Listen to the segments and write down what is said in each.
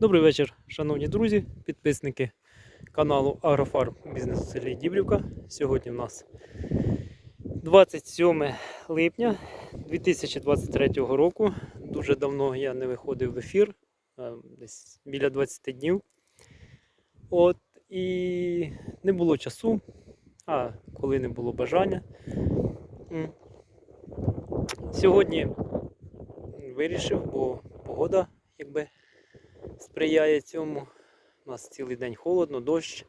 Добрий вечір, шановні друзі, підписники каналу Агрофарм Бізнес селі Дібрівка. Сьогодні в нас 27 липня 2023 року. Дуже давно я не виходив в ефір, е, десь біля 20 днів. От, і не було часу, а коли не було бажання. Сьогодні вирішив, бо погода якби сприяє цьому. У нас цілий день холодно, дощ,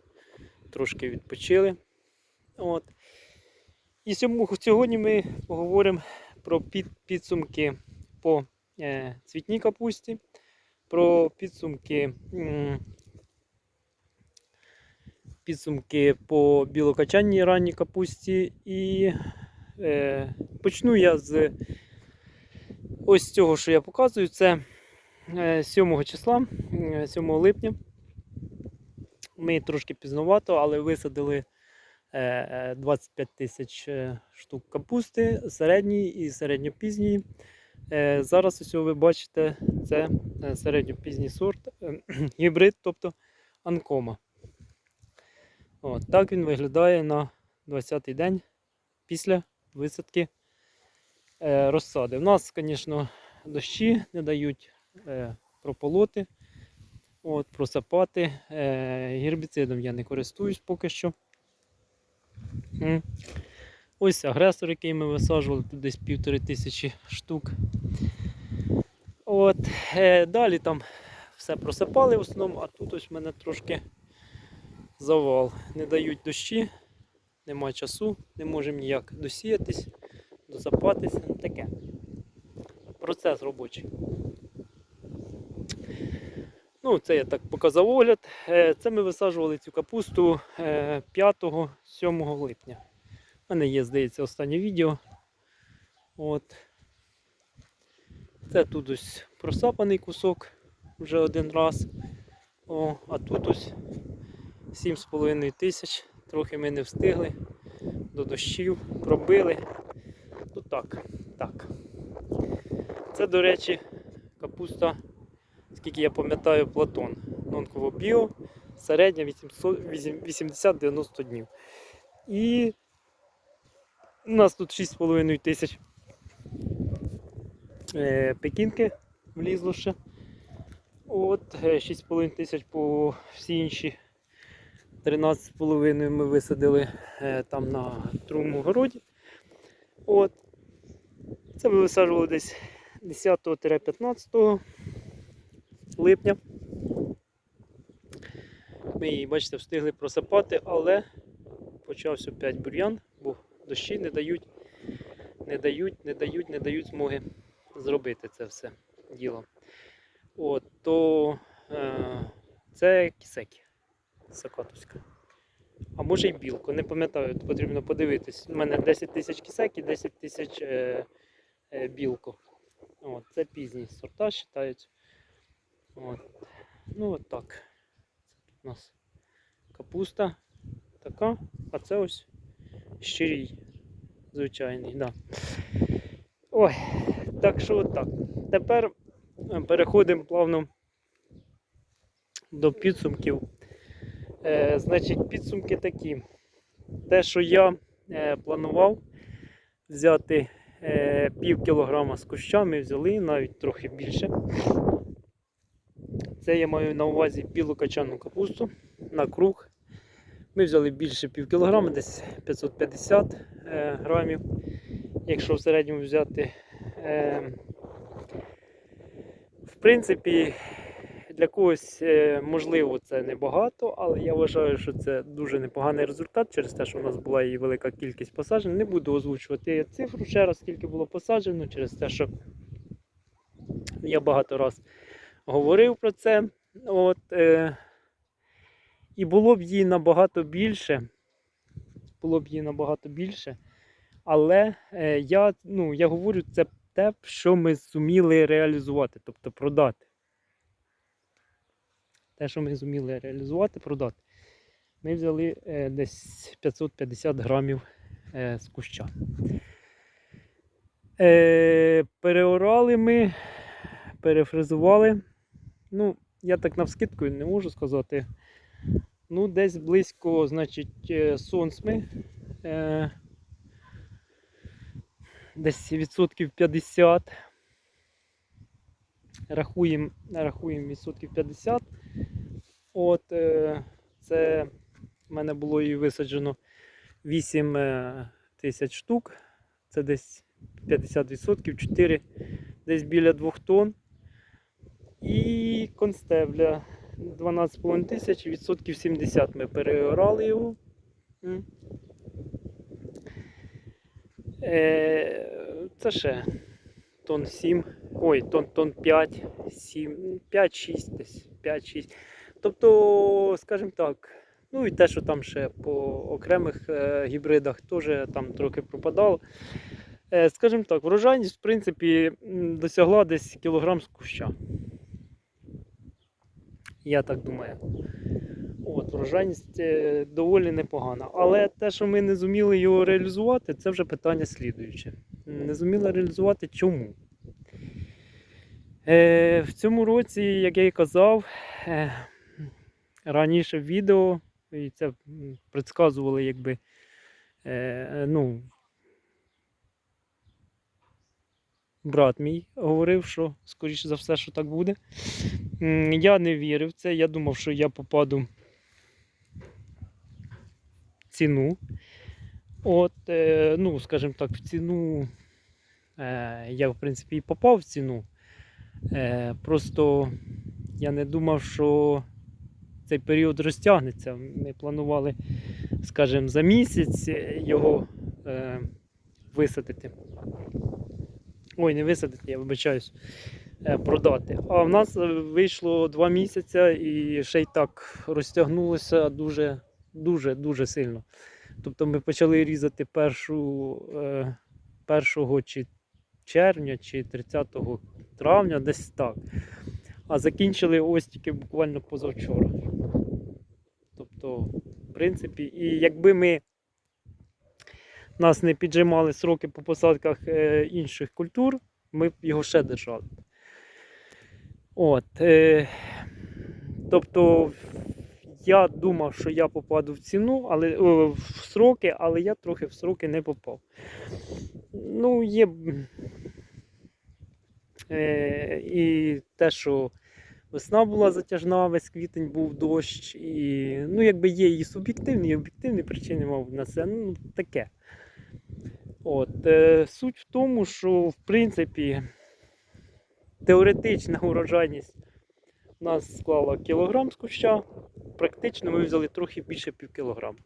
трошки відпочили. От. І сьогодні ми поговоримо про підсумки по е, цвітній капусті, про підсумки, підсумки по білокачанній ранній капусті. І е, почну я з ось цього, що я показую. Це 7 числа, е, 7 липня. Ми трошки пізновато, але висадили е, е, 25 тисяч е, штук капусти середньої і середньопізньої. Е, Зараз ось ви бачите, це е, середньопізній сорт, е, гібрид, тобто анкома. От, так він виглядає на 20-й день після висадки е, розсади. У нас, звісно, дощі не дають е, прополоти, от, просапати. Е, гербіцидом я не користуюсь поки що. Ось агресор, який ми висаджували, тут десь півтори тисячі штук. От, е, далі там все просипали в основному, а тут ось в мене трошки завал. Не дають дощі, нема часу, не можемо ніяк досіятись, досапатись. Таке. Процес робочий. Ну, це я так показав огляд. Е, Це ми висаджували цю капусту 5-7 липня. У мене є, здається, останнє відео. От. Це тут ось просапаний кусок вже один раз. О, а тут ось 7,5 тисяч. Трохи ми не встигли до дощів, пробили. Ну так, так. Це, до речі, капуста, скільки я пам'ятаю, Платон. Нонково біо, середня 80-90 днів. І у нас тут 6,5 тисяч е, пекінки влізло ще. От, е, 6,5 тисяч по всі інші 13,5 ми висадили е, там на другому городі. От. Це ми висаджували десь 10-15 липня. Ми її, бачите, встигли просипати, але почався опять бур'ян, бо дощі не дають, не дають, не дають, не дають змоги зробити це все діло. От, то е, це кісекі Сакатовська. А може й білко, не пам'ятаю, потрібно подивитись. У мене 10 тисяч кісекі, 10 тисяч е, е, білко. От, це пізні сорта вважаються. От. Ну от так. Це тут у нас капуста така, а це ось щирій. Звичайний, да. Ой, так що от так. Тепер е, переходимо плавно до підсумків. Е, значить, підсумки такі. Те, що я е, планував взяти е, пів кілограма з кущами, взяли навіть трохи більше. Це я маю на увазі білу качану капусту на круг. Ми взяли більше пів кілограма, десь 550 е, грамів. Якщо в середньому взяти, е, в принципі, для когось е, можливо це небагато, але я вважаю, що це дуже непоганий результат через те, що в нас була і велика кількість посаджень. Не буду озвучувати цифру ще раз, скільки було посаджено, через те, що я багато раз говорив про це. От, е, і було б її набагато більше. Було б її набагато більше. Але е, я, ну, я говорю, це те, що ми зуміли реалізувати, тобто продати. Те, що ми зуміли реалізувати, продати. Ми взяли е, десь 550 грамів е, з куща. Е, переорали ми, перефризували. Ну, я так навскидку не можу сказати. Ну, десь близько, значить, е, сонцми. Е, десь відсотків 50. Рахуємо, рахуємо відсотків 50. От е, це в мене було і висаджено 8 е, тисяч штук. Це десь 50%, 4 десь біля 2 тонн. І констебля 12,5 тисяч, відсотків 70 ми переорали його. Е, Це ще тонн 7, ой, тонн, тонн 5, 7, 5-6 десь, 5-6. Тобто, скажімо так, ну і те, що там ще по окремих е, гібридах теж там трохи пропадало. Е, скажімо так, врожайність, в принципі, досягла десь кілограм з куща. Я так думаю. От, врожайність е, доволі непогана. Але те, що ми не зуміли його реалізувати, це вже питання слідуюче. Не зуміли реалізувати чому? Е, в цьому році, як я і казав, е, раніше в відео, і це предсказували, якби, е, ну, брат мій говорив, що скоріше за все, що так буде. Я не вірив в це. Я думав, що я попаду в ціну. От, е, ну, скажімо так, в ціну. Е, я, в принципі, і попав в ціну. Е, просто я не думав, що цей період розтягнеться. Ми планували, скажімо, за місяць його висадити. Ой, не висадити, я вибачаюсь, е, продати. А в нас е, вийшло два місяці і ще й так розтягнулося дуже, дуже, сильно. Тобто ми почали різати першу, е, 1 чи червня, чи 30 травня, десь так. А закінчили ось тільки буквально позавчора. Тобто, в принципі, і якби ми нас не піджимали сроки по посадках е, інших культур, ми б його ще держали. От, е, тобто, я думав, що я попаду в ціну, але о, в сроки, але я трохи в сроки не попав. Ну, є. Е, і те, що весна була затяжна, весь квітень був дощ, і ну, якби є і суб'єктивні, і об'єктивні причини, мав на це. Ну, таке. От, е, суть в тому, що в принципі теоретична урожайність у нас склала кілограм з куща. Практично ми взяли трохи більше пів кілограма.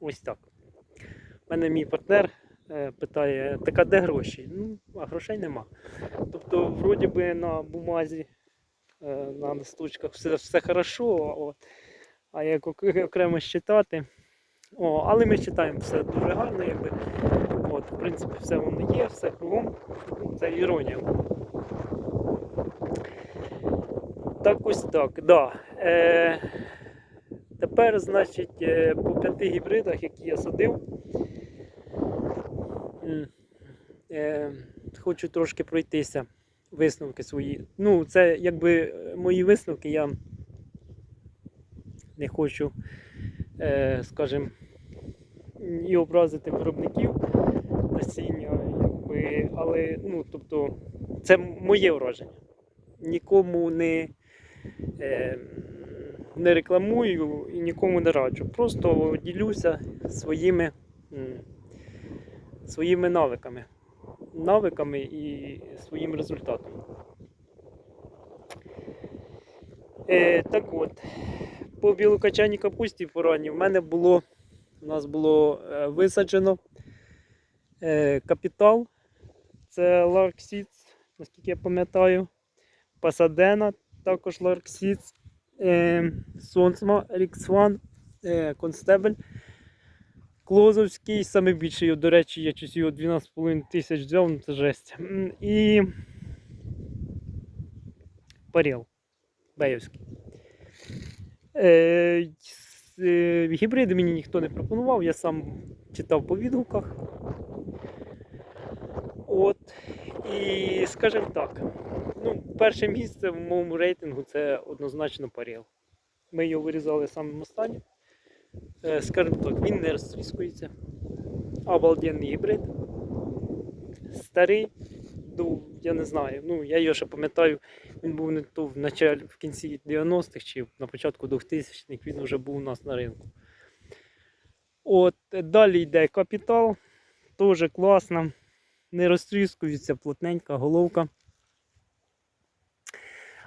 Ось так. У мене мій партнер е, питає, так а де гроші? Ну, а грошей нема. Тобто, вроді би на бумазі, е, на листочках все, все хорошо, а а як окремо считати. О, але ми читаємо все дуже гарно, якби. От, в принципі, все воно є, все кругом. Це іронія. Так ось так, да. Е, тепер, значить, е, по п'яти гібридах, які я садив, е, хочу трошки пройтися. Висновки свої. Ну, це якби мої висновки, я не хочу, е, скажімо, і образити виробників насіння, якби, але ну, тобто, це моє враження. Нікому не, е, не рекламую і нікому не раджу. Просто ділюся своїми, своїми навиками. Навиками і своїм результатом. Е, так от, по білокачаній капусті поранні в мене було у нас було е, висаджено е, капітал. Це Lark наскільки я пам'ятаю. Пасадена, також Lark Seeds. Е, Сонсма, Ріксван, Констебель. Клозовський, саме більший, до речі, я щось його 12,5 тисяч взяв, ну це жесть. І Парел Беївський. Е, гібриди мені ніхто не пропонував, я сам читав по відгуках. От. І скажімо так, Ну, перше місце в моєму рейтингу це однозначно паріл. Ми його вирізали самим останнім. Е, Скажімо так, він не розтріскується. Обалденний гібрид. Старий, ну, я не знаю. Ну, я його ще пам'ятаю, він був не то в, началі, в кінці 90-х чи на початку 2000-х він вже був у нас на ринку. От, далі йде капітал, теж класно, не розтріскується, плотненька головка.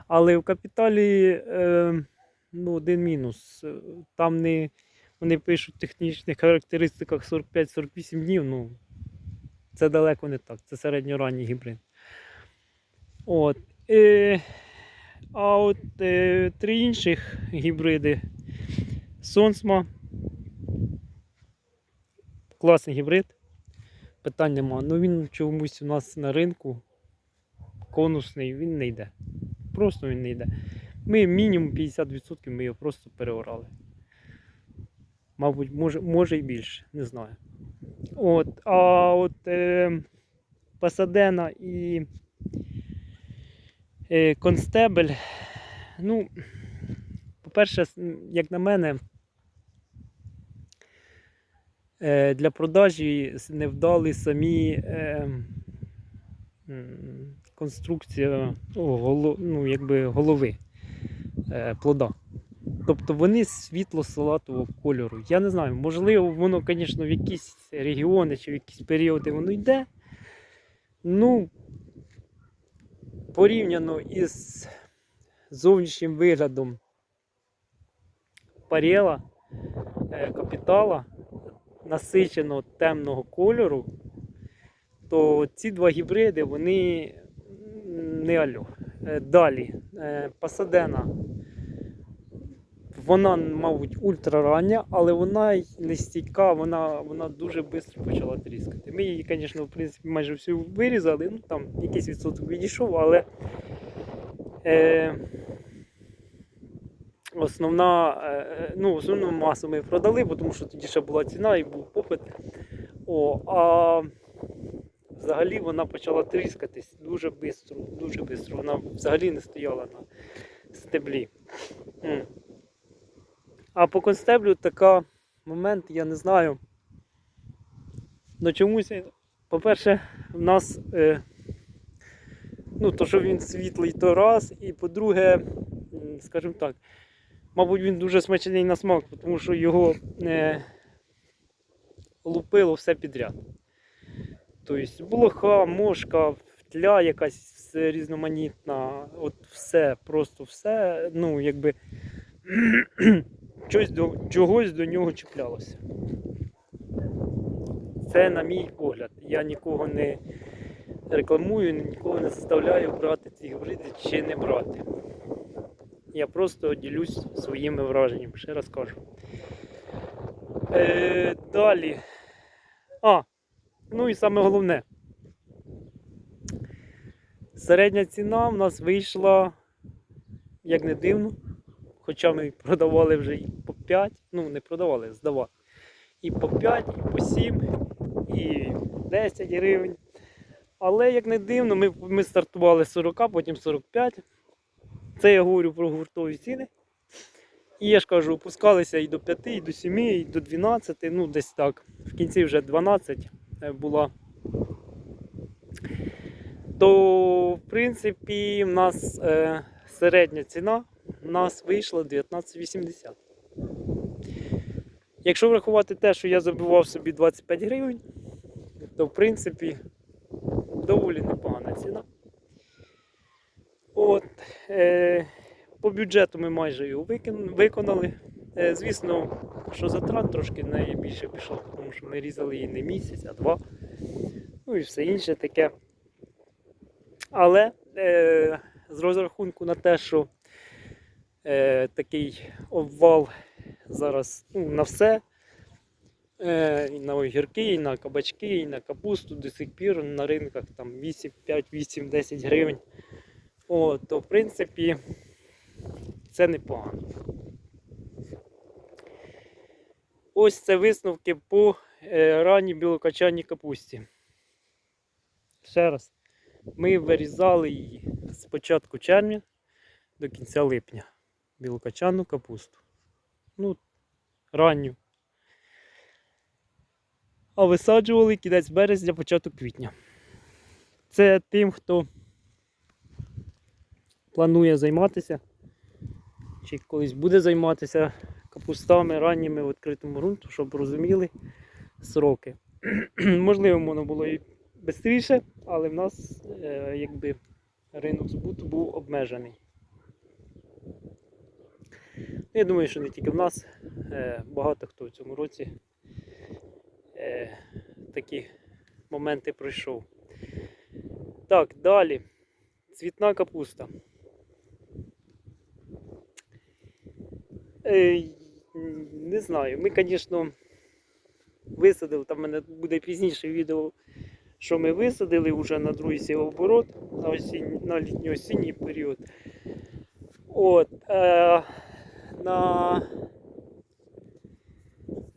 Але в капіталі е, ну, один мінус. Там не, вони пишуть в технічних характеристиках 45-48 днів. Ну, це далеко не так. Це середньоранній гібрид. От. Е, а от е, три інших гібриди. Сонсма. Класний гібрид. Питань нема. Ну він чомусь у нас на ринку конусний, він не йде. Просто він не йде. Ми мінімум 50% ми його просто переорали. Мабуть, може, може і більше, не знаю. От, а от е, Пасадена і е, Констебель, ну, по-перше, як на мене, е, для продажі с- невдалі самі е, конструкція ну, голо, ну, якби голови е, плода. Тобто вони світло-салатового кольору. Я не знаю, можливо, воно, звісно, в якісь регіони чи в якісь періоди воно йде. Ну, порівняно із зовнішнім виглядом паріла, е, капітала, насичено темного кольору, то ці два гібриди вони не альо. Е, Далі, е, Пасадена. Вона, мабуть, ультрарання, але вона не стійка, вона, вона дуже швидко почала тріскати. Ми її, звісно, в принципі, майже всю вирізали, ну там якийсь відсоток відійшов, але е, основна, е, ну, основну масу ми продали, тому що тоді ще була ціна і був попит. О, а взагалі вона почала тріскатись дуже швидко, дуже швидко. Вона взагалі не стояла на стеблі. А по констеблю така момент, я не знаю. Ну чомусь, по-перше, в нас, е, ну, то, що він світлий, то раз, і по-друге, скажімо так, мабуть, він дуже смачний на смак, тому що його е, лупило все підряд. Тобто блоха, мошка, тля якась різноманітна, от все, просто все, ну, якби щось до, чогось до нього чіплялося. Це на мій погляд. Я нікого не рекламую, нікого не заставляю брати ці гібриди чи не брати. Я просто ділюсь своїми враженнями, ще раз кажу. Е, далі. А, ну і саме головне. Середня ціна в нас вийшла, як не дивно, хоча ми продавали вже і по 5, ну не продавали, здавали. І по 5, і по 7, і 10 гривень. Але як не дивно, ми, ми стартували з 40, потім 45. Це я говорю про гуртові ціни. І я ж кажу, опускалися і до 5, і до 7, і до 12, ну десь так. В кінці вже 12 е, була. То, в принципі, в нас е, середня ціна у нас вийшла 19,80. Якщо врахувати те, що я забивав собі 25 гривень, то в принципі доволі непогана ціна. От, е, по бюджету ми майже його викон- виконали. Е, звісно, що затрат трошки найбільше пішло, тому що ми різали її не місяць, а два. Ну і все інше таке. Але е, з розрахунку на те, що е, такий обвал зараз ну, на все. Е, і на огірки, і на кабачки, і на капусту до сих пір на ринках там 8, 5, 8, 10 гривень. О, то в принципі це непогано. Ось це висновки по е, ранній білокачаній капусті. Ще раз, ми вирізали її з початку червня до кінця липня. Білокачанну капусту. Ну, ранню. А висаджували кінець березня, початок квітня. Це тим, хто планує займатися, чи колись буде займатися капустами ранніми в відкритому ґрунту, щоб розуміли сроки. Можливо, можна було і швидше, але в нас е, якби ринок збуту був обмежений. Я думаю, що не тільки в нас, е, багато хто в цьому році е, такі моменти пройшов. Так, далі. Цвітна капуста. Е, не знаю. Ми, звісно, висадили, там в мене буде пізніше відео, що ми висадили вже на другий сівооборот, на, на літньо-осінній період. От, на,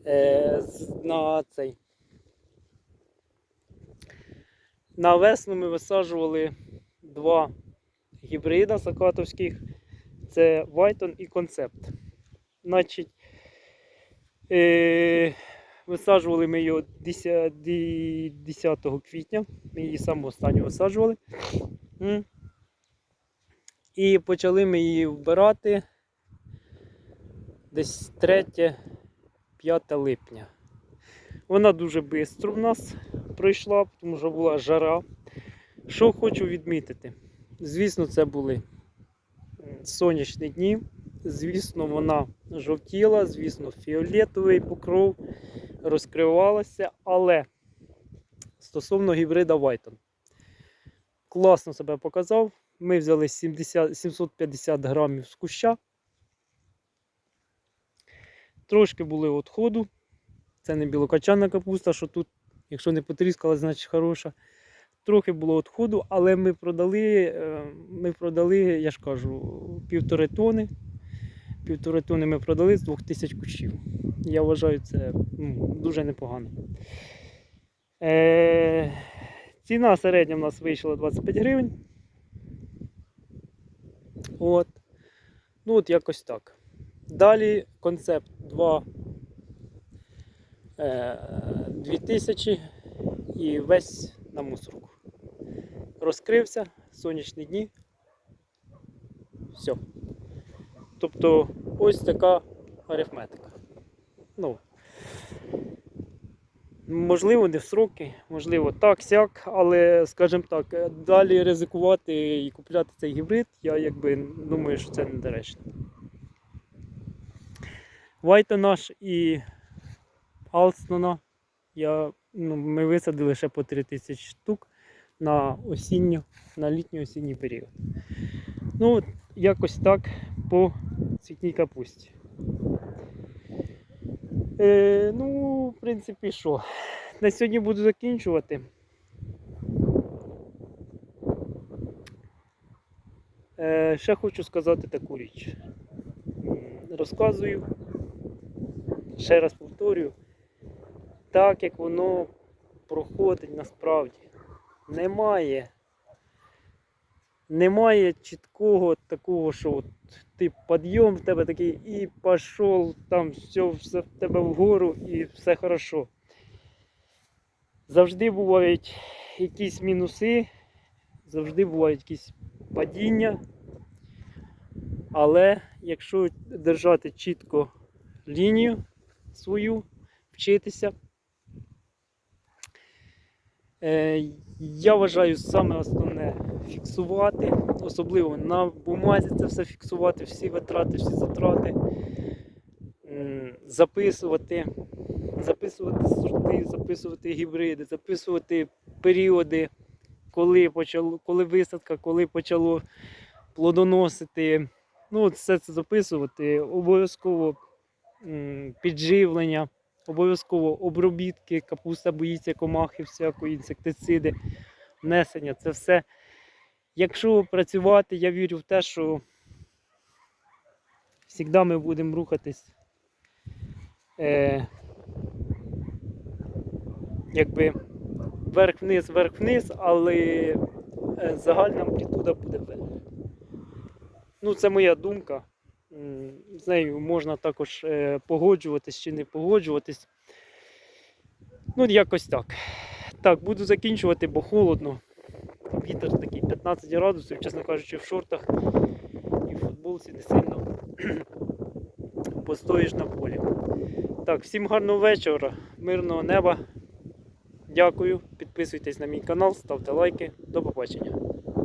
е, на цей. На весну ми висаджували два гібрида сакатовських. Це Вайтон і Концепт. Значить, е, висаджували ми його 10, 10 квітня. Ми її саме останню висаджували. І почали ми її вбирати десь 3-5 липня. Вона дуже швидко в нас пройшла, тому що була жара. Що хочу відмітити? Звісно, це були сонячні дні. Звісно, вона жовтіла, звісно, фіолетовий покров розкривалася, але стосовно гібрида Вайтон. Класно себе показав. Ми взяли 70, 750 грамів з куща. Трошки були відходу. Це не білокачана капуста, що тут, якщо не потріскала, значить хороша. Трохи було відходу, але ми продали, е, ми продали, я ж кажу, півтори тони. Півтори тони ми продали з 2000 кущів. Я вважаю, це ну, дуже непогано. Е, ціна середня в нас вийшла 25 гривень. От. Ну, от якось так. Далі концепт 2 е, 2000 і весь на мусорку. Розкрився, сонячні дні. Все. Тобто ось така арифметика. Ну, можливо, не в сроки, можливо, так, сяк, але, скажімо так, далі ризикувати і купляти цей гібрид, я якби думаю, що це недоречно. Вайта наш і Алстона я, ну, ми висадили ще по 3000 штук на осінню, на літньо-осінній період. Ну, якось так по цвітній капусті. Е, ну, в принципі, що? На сьогодні буду закінчувати. Е, ще хочу сказати таку річ. Розказую, ще раз повторюю, так як воно проходить насправді. Немає немає чіткого такого, що от ти підйом в тебе такий і пішов, там все, все в тебе вгору і все хорошо. Завжди бувають якісь мінуси, завжди бувають якісь падіння. Але якщо держати чітко лінію свою, вчитися, Е, Я вважаю, саме основне фіксувати, особливо на бумазі це все фіксувати, всі витрати, всі затрати, записувати, записувати сорти, записувати гібриди, записувати періоди, коли почало, коли висадка, коли почало плодоносити. Ну, все це записувати, обов'язково підживлення обов'язково обробітки, капуста боїться комахи, всякої інсектициди, внесення це все. Якщо працювати, я вірю в те, що завжди ми будемо рухатись е, якби вверх-вниз, вверх-вниз, але е, загальна амплітуда буде вверх. Ну, це моя думка. З нею можна також е, погоджуватись чи не погоджуватись. Ну, якось так. Так, буду закінчувати, бо холодно. Вітер такий 15 градусів, чесно кажучи, в шортах і в футболці не сильно постоїш на полі. Так, всім гарного вечора, мирного неба. Дякую. Підписуйтесь на мій канал, ставте лайки. До побачення.